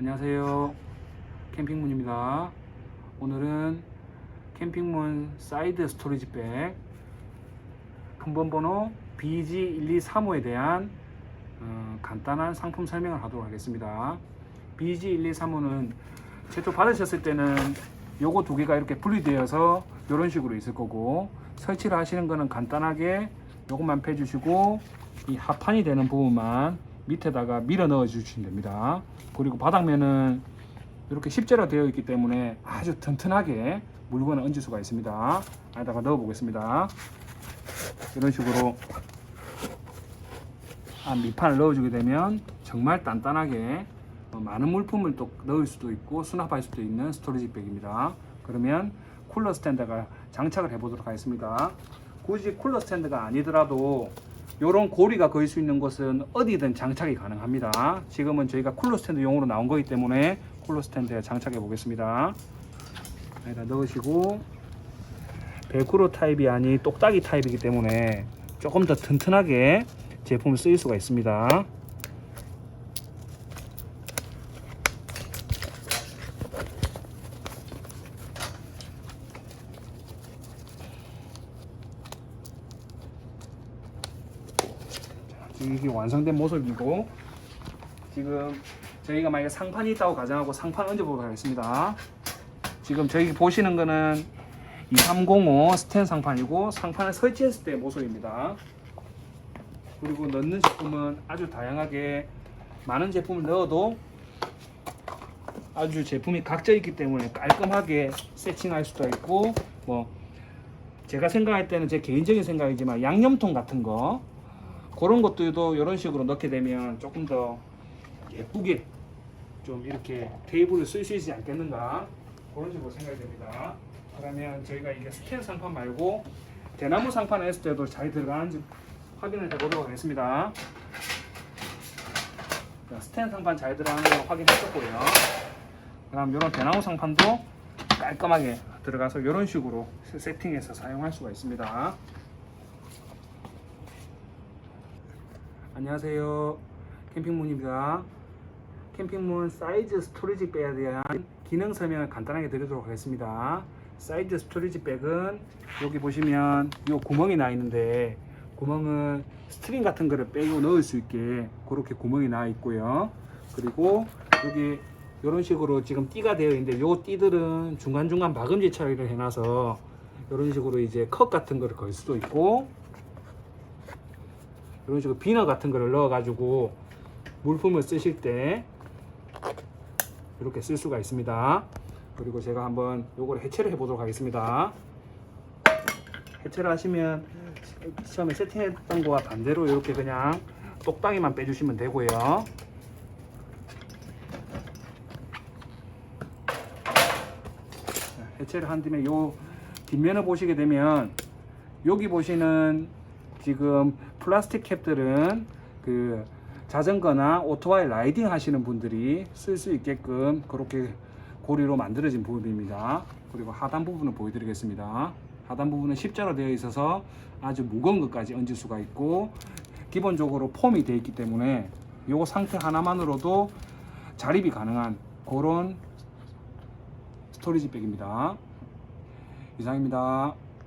안녕하세요. 캠핑문입니다. 오늘은 캠핑문 사이드 스토리지백 품번번호 BG1235에 대한 어, 간단한 상품 설명을 하도록 하겠습니다. BG1235는 최초 받으셨을 때는 요거 두 개가 이렇게 분리되어서 이런 식으로 있을 거고 설치를 하시는 거는 간단하게 요것만 빼주시고 이 합판이 되는 부분만 밑에다가 밀어 넣어 주시면 됩니다. 그리고 바닥면은 이렇게 십자로 되어 있기 때문에 아주 튼튼하게 물건을 얹을 수가 있습니다. 안에다가 넣어 보겠습니다. 이런 식으로 아, 밑판을 넣어주게 되면 정말 단단하게 어, 많은 물품을 또 넣을 수도 있고 수납할 수도 있는 스토리지 백입니다. 그러면 쿨러 스탠드가 장착을 해보도록 하겠습니다. 굳이 쿨러 스탠드가 아니더라도 이런 고리가 그을 수 있는 곳은 어디든 장착이 가능합니다. 지금은 저희가 쿨러 스탠드용으로 나온 거기 때문에 쿨러 스탠드에 장착해 보겠습니다. 여기다 넣으시고 벨크로 타입이 아닌 똑딱이 타입이기 때문에 조금 더 튼튼하게 제품을 쓰일 수가 있습니다. 이게 완성된 모습이고 지금 저희가 만약에 상판이 있다고 가정하고 상판 얹어보도록 하겠습니다. 지금 저희 보시는 거는 2305 스텐 상판이고 상판을 설치했을 때 모습입니다. 그리고 넣는 제품은 아주 다양하게 많은 제품을 넣어도 아주 제품이 각져 있기 때문에 깔끔하게 세팅할 수도 있고 뭐 제가 생각할 때는 제 개인적인 생각이지만 양념통 같은 거 그런 것들도 이런 식으로 넣게 되면 조금 더 예쁘게 좀 이렇게 테이블을 쓸 수 있지 않겠는가 그런 식으로 생각이 됩니다. 그러면 저희가 이게 스텐 상판 말고 대나무 상판을 했을 때도 잘 들어가는지 확인을 해보도록 하겠습니다. 자, 스텐 상판 잘 들어가는 거 확인했었고요. 그다음 이런 대나무 상판도 깔끔하게 들어가서 이런 식으로 세팅해서 사용할 수가 있습니다. 안녕하세요. 캠핑문입니다. 캠핑문 사이즈 스토리지 백에 대한 기능 설명을 간단하게 드리도록 하겠습니다. 사이즈 스토리지 백은 여기 보시면 이 구멍이 나 있는데 구멍은 스트링 같은 거를 빼고 넣을 수 있게 그렇게 구멍이 나 있고요. 그리고 여기 이런 식으로 지금 띠가 되어 있는데 이 띠들은 중간중간 박음질 처리를 해놔서 이런 식으로 이제 컷 같은 거를 걸 수도 있고 이런 식으로 비너 같은 거를 넣어 가지고 물품을 쓰실 때 이렇게 쓸 수가 있습니다. 그리고 제가 한번 요거를 해체를 해 보도록 하겠습니다. 해체를 하시면 처음에 세팅했던 거와 반대로 이렇게 그냥 똑딱이만 빼주시면 되고요. 자, 해체를 한 뒤에 요 뒷면을 보시게 되면 여기 보시는 지금 플라스틱 캡들은 그 자전거나 오토바이 라이딩 하시는 분들이 쓸 수 있게끔 그렇게 고리로 만들어진 부분입니다. 그리고 하단 부분을 보여드리겠습니다. 하단 부분은 십자로 되어 있어서 아주 무거운 것까지 얹을 수가 있고 기본적으로 폼이 되어 있기 때문에 이 상태 하나만으로도 자립이 가능한 그런 스토리지 백입니다. 이상입니다.